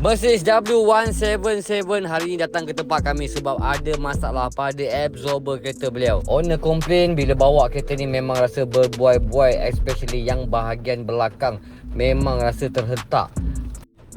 Mercedes W177 hari ini datang ke tempat kami sebab ada masalah pada absorber kereta beliau. Owner komplain bila bawa kereta ni memang rasa berbuai-buai especially yang bahagian belakang memang rasa terhentak.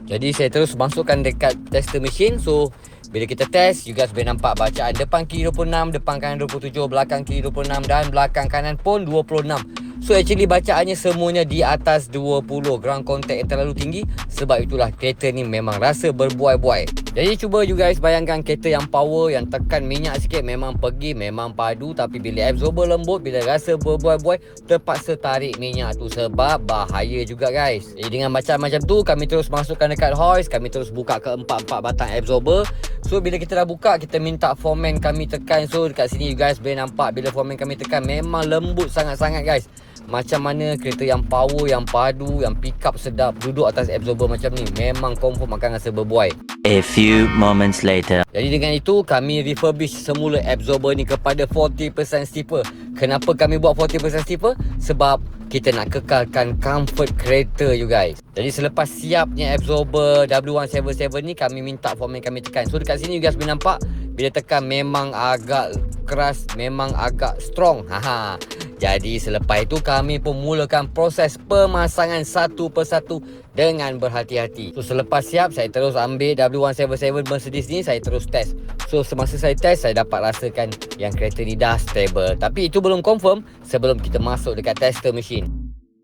Jadi saya terus masukkan dekat tester machine so bila kita test, you guys boleh nampak bacaan depan kiri 26, depan kanan 27, belakang kiri 26 dan belakang kanan pun 26. So actually bacaannya semuanya di atas 20 Ground contact yang terlalu tinggi. Sebab itulah kereta ni memang rasa berbuai-buai. Jadi cuba you guys bayangkan kereta yang power Yang tekan minyak sikit memang pergi Memang padu. Tapi bila absorber lembut Bila rasa berbuai-buai Terpaksa tarik minyak tu Sebab bahaya juga guys. Jadi dengan bacaan macam tu Kami terus masukkan dekat hoist Kami terus buka ke empat-empat batang absorber So bila kita dah buka Kita minta foreman kami tekan. So dekat sini you guys boleh nampak Bila foreman kami tekan Memang lembut sangat-sangat guys. Macam mana kereta yang power, yang padu, yang pick up sedap Duduk atas absorber macam ni Memang confirm akan rasa berbuai. A few moments later. Jadi dengan itu kami refurbish semula absorber ni kepada 40% stiffer Kenapa kami buat 40% stiffer? Sebab kita nak kekalkan comfort kereta you guys Jadi selepas siapnya absorber W177 ni Kami minta foreman kami tekan So dekat sini you guys boleh nampak Bila tekan memang agak keras Memang agak strong Haha. Jadi selepas itu kami pun mulakan proses pemasangan satu persatu dengan berhati-hati. So selepas siap saya terus ambil W177 Mercedes ni saya terus test. So semasa saya test saya dapat rasakan yang kereta ni dah stable. Tapi itu belum confirm sebelum kita masuk dekat tester machine.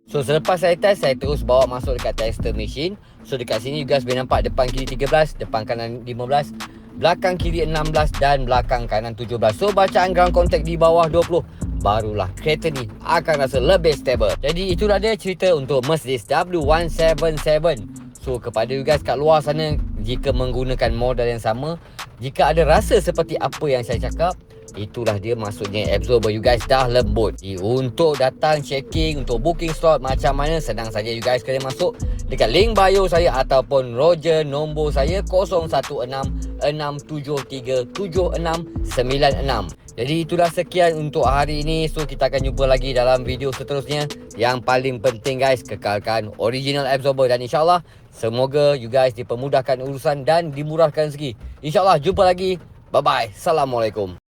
So selepas saya test saya terus bawa masuk dekat tester machine. So dekat sini you guys boleh nampak depan kiri 13, depan kanan 15, belakang kiri 16 dan belakang kanan 17. So bacaan ground contact di bawah 20 barulah kereta ni akan rasa lebih stable. Jadi itulah dia cerita untuk Mercedes W177. So kepada you guys kat luar sana jika menggunakan model yang sama, jika ada rasa seperti apa yang saya cakap, Itulah dia maksudnya absorber. You guys dah lembut. Untuk datang checking Untuk booking slot macam mana Senang saja you guys kena masuk Dekat link bio saya Ataupun Roger nombor saya 016 673 7696 jadi itulah sekian untuk hari ini. So kita akan jumpa lagi dalam video seterusnya. Yang paling penting guys Kekalkan original absorber Dan insyaAllah Semoga you guys dipermudahkan urusan Dan dimurahkan segi InsyaAllah jumpa lagi. Bye bye Assalamualaikum